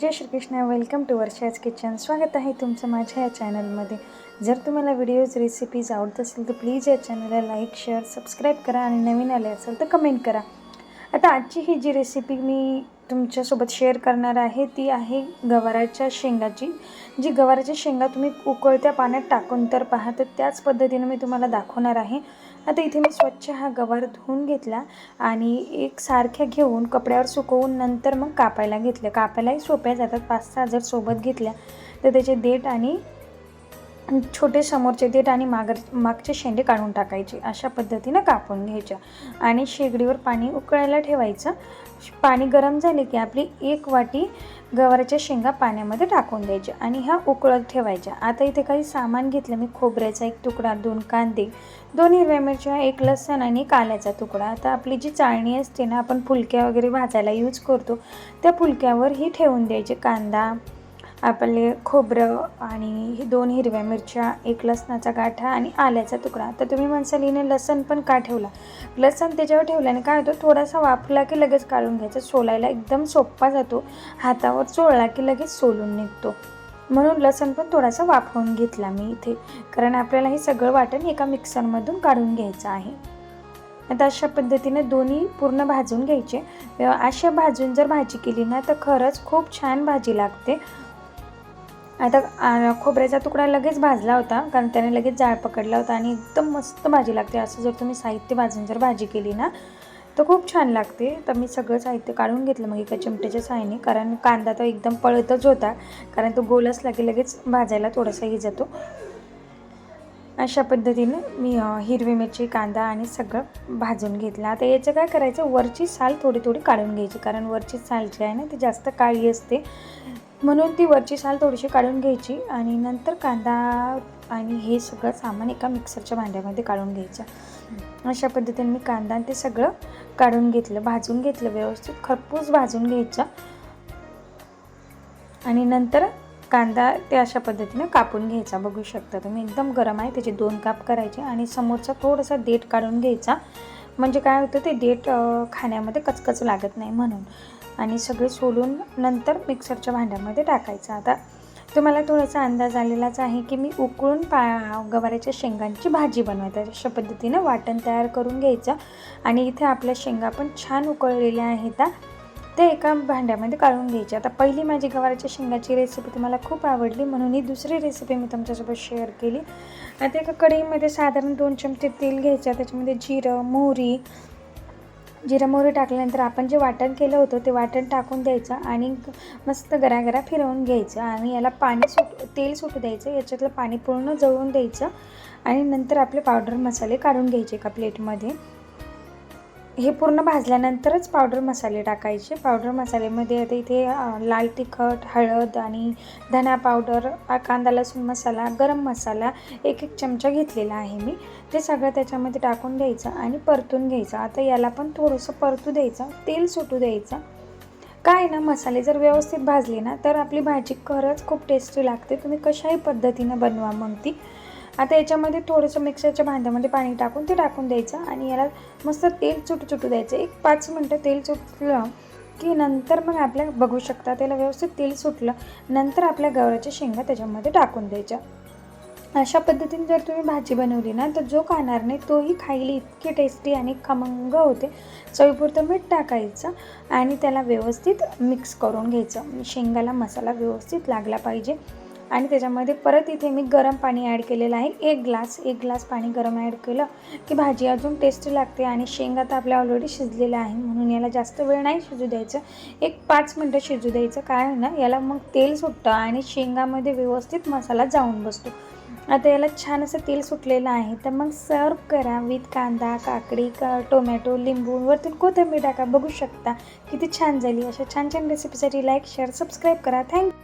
Jai Shri Krishna welcome to Varsha's kitchen स्वागत आहे तुमचं माझ्या या चॅनलमध्ये जर तुम्हाला व्हिडिओज रेसिपीज आवडत असेल तर प्लीज या चॅनलला लाईक शेअर सबस्क्राईब करा आणि नवीन आले असेल तर कमेंट करा. आता आजची ही जी रेसिपी मी तुमच्यासोबत शेअर करणार आहे ती आहे गवाराच्या शेंगाची. जी गवाराच्या शेंगा तुम्ही उकळत्या पाण्यात टाकून तर पाहा तर त्याच पद्धतीनं मी तुम्हाला दाखवणार आहे. आता इथे मी स्वच्छ हा गवार धुवून घेतला आणि एक सारख्या घेऊन कपड्यावर सुकवून नंतर मग कापायला घेतलं. कापायलाही सोप्या जातात पाच सहा जर सोबत घेतल्या तर त्याचे देठ आणि छोटे समोरचे देठ आणि मागर मागचे शेंडे काढून टाकायचे. अशा पद्धतीनं कापून घ्यायच्या आणि शेगडीवर पाणी उकळायला ठेवायचं. पाणी गरम झाले की आपली एक वाटी गवाराच्या शेंगा पाण्यामध्ये टाकून द्यायच्या. आणि ह्या उकळत ठेवायच्या. आता इथे काही सामान घेतलं. मी खोबऱ्याचा एक तुकडा दोन कांदे दोन हिरव्या मिरच्या एक लसण आणि काल्याचा तुकडा. आता आपली जी चाळणी असते ना आपण फुलक्या वगैरे भाजायला यूज करतो त्या फुलक्यावर ही ठेवून द्यायचे. कांदा आपले खोबरं आणि ही दोन हिरव्या मिरच्या एक लसणाचा गाठा आणि आल्याचा तुकडा. तर तुम्ही म्हणसाल हिने लसण पण का ठेवला? लसण त्याच्यावर ठेवल्याने काय होतं थोडासा वाफला की लगेच काढून घ्यायचा. सोलायला एकदम सोप्पा जातो. हातावर चोळला की लगेच सोलून निघतो. म्हणून लसण पण थोडासा वाफवून घेतला मी इथे. कारण आपल्याला हे सगळं वाटण एका मिक्सरमधून काढून घ्यायचं आहे. आता अशा पद्धतीने दोन्ही पूर्ण भाजून घ्यायचे. अशा भाजून जर भाजी केली ना तर खरंच खूप छान भाजी लागते. आता खोबऱ्याचा तुकडा लगेच भाजला होता कारण त्याने लगेच जाळ पकडला होता आणि एकदम मस्त भाजी लागते. असं जर तुम्ही साहित्य भाजून जर भाजी केली ना तर खूप छान लागते. तर मी सगळं साहित्य काढून घेतलं मग एका चिमट्याच्या साहाय्याने कारण कांदा तो एकदम पळतच होता कारण तो गोल असला की लगेच भाजायला थोडासा हे जातो. अशा पद्धतीने मी हिरवी मिरची कांदा आणि सगळं भाजून घेतलं. आता याचं काय करायचं? वरची साल थोडी थोडी काढून घ्यायची कारण वरची साल जी आहे ना ती जास्त काळी असते. म्हणून ती वरची साल थोडीशी काढून घ्यायची आणि नंतर कांदा आणि हे सगळं सामान एका मिक्सरच्या भांड्यामध्ये काढून घ्यायचं. अशा पद्धतीने मी कांदा आणि ते सगळं काढून घेतलं भाजून घेतलं व्यवस्थित खरपूस भाजून घ्यायचं. आणि नंतर कांदा ते अशा पद्धतीने कापून घ्यायचा बघू शकता तुम्ही. एकदम गरम आहे त्याचे दोन काप करायचे आणि समोरचा थोडासा देठ काढून घ्यायचा. म्हणजे काय होतं ते देठ खाण्यामध्ये कचकच लागत नाही म्हणून. आणि सगळे सोलून नंतर मिक्सरच्या भांड्यामध्ये टाकायचं. आता तुम्हाला थोडासा अंदाज आलेलाच आहे की मी उकळून पा गवारीच्या शेंगांची भाजी बनवायची अशा पद्धतीनं वाटण तयार करून घ्यायचं. आणि इथे आपल्या शेंगा पण छान उकळलेल्या आहेत. ते एका भांड्यामध्ये काढून घ्यायचे. आता पहिली माझी गवाराच्या शेंगाची रेसिपी तुम्हाला खूप आवडली म्हणून ही दुसरी रेसिपी मी तुमच्यासोबत शेअर केली. आता एका कढईमध्ये साधारण दोन चमचे तेल घ्यायचं. त्याच्यामध्ये जिरं मोहरी जिरं मोहरी टाकल्यानंतर आपण जे वाटण केलं होतं ते वाटण टाकून द्यायचं आणि मस्त गरागरा फिरवून घ्यायचं आणि याला पाणी सुट तेल सुटू द्यायचं याच्यातलं पाणी पूर्ण जळून द्यायचं आणि नंतर आपले पावडर मसाले काढून घ्यायचे एका प्लेटमध्ये. हे पूर्ण भाजल्यानंतरच पावडर मसाले टाकायचे. पावडर मसाल्यामध्ये आता इथे लाल तिखट हळद आणि धना पावडर कांदा लसूण मसाला गरम मसाला एक एक चमचा घेतलेला आहे मी. ते सगळं त्याच्यामध्ये टाकून द्यायचं आणि परतून घ्यायचं. आता याला पण थोडंसं परतू द्यायचं तेल सुटू द्यायचं. काय ना मसाले जर व्यवस्थित भाजले ना तर आपली भाजी खरंच खूप टेस्टी लागते. तुम्ही कशाही पद्धतीनं बनवा मग ती. आता याच्यामध्ये थोडंसं मिक्सरच्या भांड्यामध्ये पाणी टाकून ते टाकून द्यायचं आणि याला मस्त तेल चुटू चुटू द्यायचं. एक पाच मिनटं तेल चुटलं की नंतर मग आपल्या बघू शकता त्याला व्यवस्थित तेल सुटलं नंतर आपल्या गव्हाच्या शेंगा त्याच्यामध्ये टाकून द्यायच्या. अशा पद्धतीने जर तुम्ही भाजी बनवली ना तर जो खाणार नाही तोही खाईल इतकी टेस्टी आणि खमंग होते. चवीपुरतं मीठ टाकायचं आणि त्याला व्यवस्थित मिक्स करून घ्यायचं. शेंगाला मसाला व्यवस्थित लागला पाहिजे. आणि त्याच्यामध्ये परत इथे मी गरम पाणी ॲड केलेलं आहे. एक ग्लास एक ग्लास पाणी गरम ॲड केलं की भाजी अजून टेस्टी लागते आणि शेंगा तर आपल्या ऑलरेडी शिजलेल्या आहे म्हणून याला जास्त वेळ नाही शिजू द्यायचं. एक पाच मिनटं शिजू द्यायचं. काय ना याला मग तेल सुटतं आणि शेंगामध्ये व्यवस्थित मसाला जाऊन बसतो. आता याला छान असं तेल सुटलेलं आहे. तर मग सर्व करा विथ कांदा काकडी का टोमॅटो लिंबू वरतून कोथिंबीर टाका. बघू शकता किती छान झाली. अशा छान छान रेसिपीसाठी लाईक शेअर सबस्क्राईब करा. Thank you